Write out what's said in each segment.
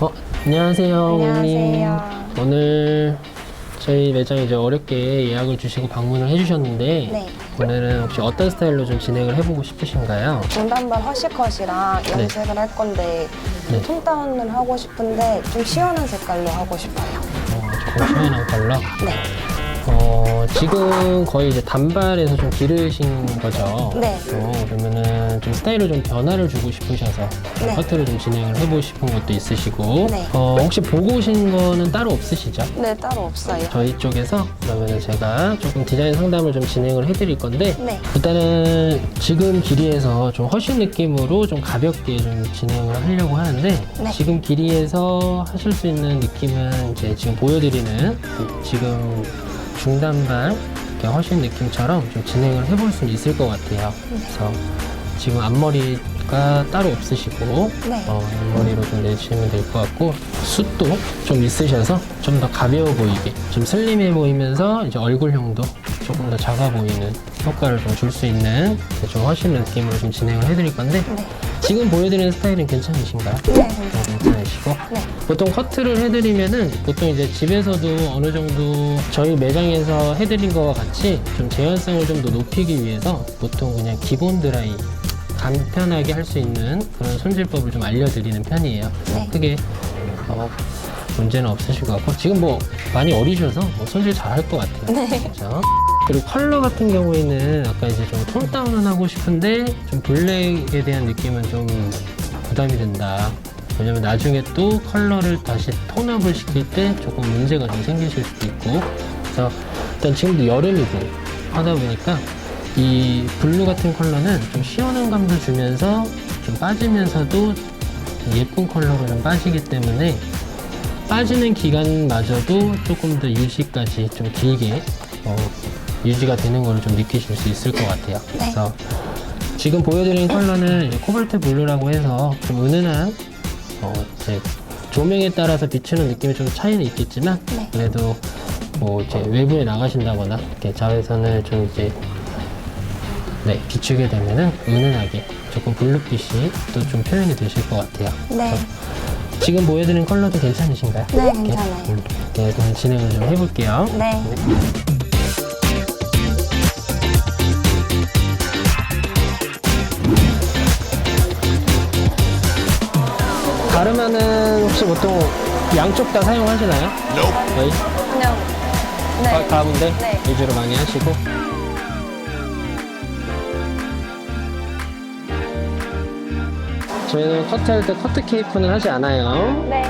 어, 안녕하세요, 안녕하세요. 오늘 저희 매장 이제 어렵게 예약을 주시고 방문을 해주셨는데 네. 오늘은 혹시 어떤 스타일로 좀 진행을 해보고 싶으신가요? 중단반 허쉬컷이랑 네. 염색을 할 건데 네. 톤다운을 하고 싶은데 좀 시원한 색깔로 하고 싶어요. 어, 조금 시원한 컬러. 네. 어, 지금 거의 이제 단발에서 좀 기르신 거죠? 네. 어, 그러면은 좀 스타일을 좀 변화를 주고 싶으셔서 네. 커트를 좀 진행을 해보고 싶은 것도 있으시고 네. 어, 혹시 보고 오신 거는 따로 없으시죠? 네, 따로 없어요. 저희 쪽에서 그러면 제가 조금 디자인 상담을 좀 진행을 해드릴 건데 네. 일단은 지금 길이에서 좀 허쉬 느낌으로 좀 가볍게 좀 진행을 하려고 하는데 네. 지금 길이에서 하실 수 있는 느낌은 이제 지금 보여드리는 그 지금 중단반 이렇게 허쉬 느낌처럼 좀 진행을 해볼 수 있을 것 같아요. 그래서 지금 앞머리가 따로 없으시고 네. 어, 앞머리로 좀 내시면 될 것 같고 숱도 좀 있으셔서 좀 더 가벼워 보이게 좀 슬림해 보이면서 이제 얼굴형도 조금 더 작아 보이는 효과를 좀 줄 수 있는 좀 훨씬 느낌으로 좀 진행을 해드릴 건데 네. 지금 보여드리는 스타일은 괜찮으신가요? 네, 네. 괜찮으시고 네. 보통 커트를 해드리면은 보통 이제 집에서도 어느 정도 저희 매장에서 해드린 거와 같이 좀 제한성을 좀 더 높이기 위해서 보통 그냥 기본 드라이 간편하게 할 수 있는 그런 손질법을 좀 알려드리는 편이에요. 네. 크게 어, 문제는 없으실 것 같고 지금 뭐 많이 어리셔서 뭐 손질 잘 할 것 같아요. 네. 그죠? 그리고 컬러 같은 경우에는 아까 이제 좀 톤 다운은 하고 싶은데 좀 블랙에 대한 느낌은 좀 부담이 된다. 왜냐면 나중에 또 컬러를 다시 톤업을 시킬 때 조금 문제가 좀 생기실 수도 있고. 그래서 일단 지금도 여름이고 하다 보니까 이 블루 같은 컬러는 좀 시원한 감도 주면서 좀 빠지면서도 예쁜 컬러로 좀 빠지기 때문에 빠지는 기간마저도 조금 더 유지까지 좀 길게 어, 유지가 되는 걸 좀 느끼실 수 있을 것 같아요. 그래서 지금 보여드린 컬러는 코발트 블루라고 해서 좀 은은한 어, 이제 조명에 따라서 비추는 느낌이 좀 차이는 있겠지만 네. 그래도 뭐 이제 외부에 나가신다거나 이렇게 자외선을 좀 이제 네, 비추게 되면은 은은하게 조금 블루빛이 또 좀 표현이 되실 것 같아요. 네. 지금 보여드린 컬러도 괜찮으신가요? 네, 이렇게? 괜찮아요. 음, 네, 그럼 진행을 좀 해볼게요. 네. 가르마는 혹시 보통 양쪽 다 사용하시나요? 거의? 그냥 네. 가- 가운데 네. 위주로 많이 하시고. 저희는 커트할 때 커트 케이프는 하지 않아요. 네.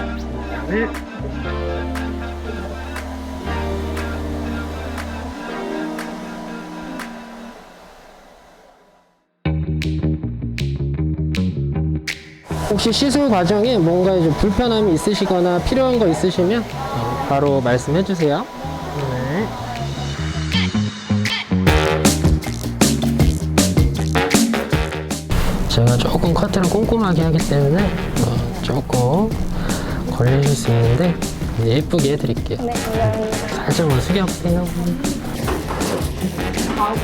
혹시 시술 과정에 뭔가 좀 불편함이 있으시거나 필요한 거 있으시면 어, 바로 말씀해 주세요. 네. 제가 조금 커트를 꼼꼼하게 하기 때문에 어, 조금 걸리실 수 있는데 예쁘게 해드릴게요. 네, 감사합니다. 살짝만 숙여보세요.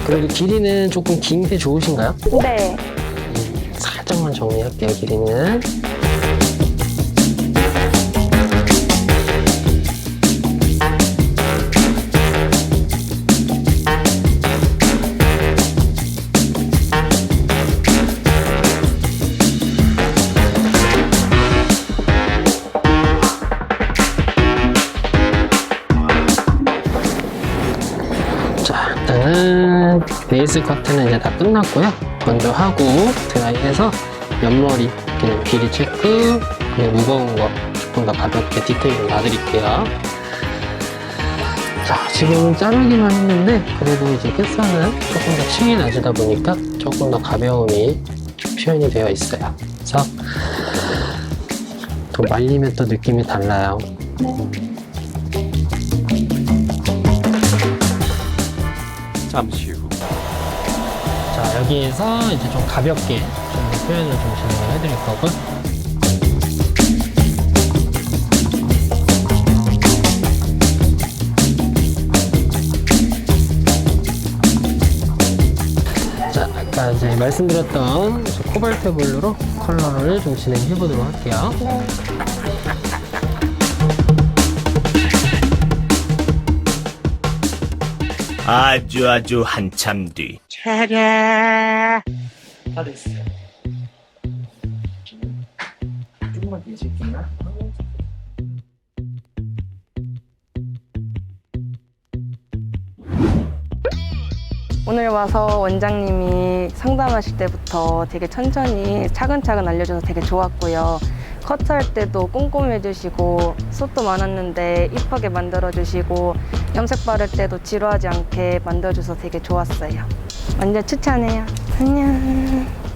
그래도 길이는 조금 긴 게 좋으신가요? 네. 살짝만 정리할게요, 길이는. 자, 일단은 베이스 커트는 이제 다 끝났고요. 먼저 하고 드라이해서 옆머리 그냥 길이 체크 그리고 무거운 거 조금 더 가볍게 디테일 좀 놔드릴게요. 자, 지금 자르기만 했는데 그래도 이제 끝선은 조금 더 층이 낮으다 보니까 조금 더 가벼움이 좀 표현이 되어 있어요. 그래서 또 말리면 또 느낌이 달라요. 잠시 후. 자 여기에서 이제 좀 가볍게 좀 표현을 좀 진행을 해드릴 거고. 자 아까 이제 말씀드렸던 코발트 블루로 컬러를 좀 진행해 보도록 할게요 아주 아주 한참 뒤. 오늘 와서 원장님이 상담하실 때부터 되게 천천히 차근차근 알려줘서 되게 좋았고요. 커트할 때도 꼼꼼히 해주시고 숱도 많았는데 이쁘게 만들어주시고 염색 바를 때도 지루하지 않게 만들어줘서 되게 좋았어요. 완전 추천해요. 안녕.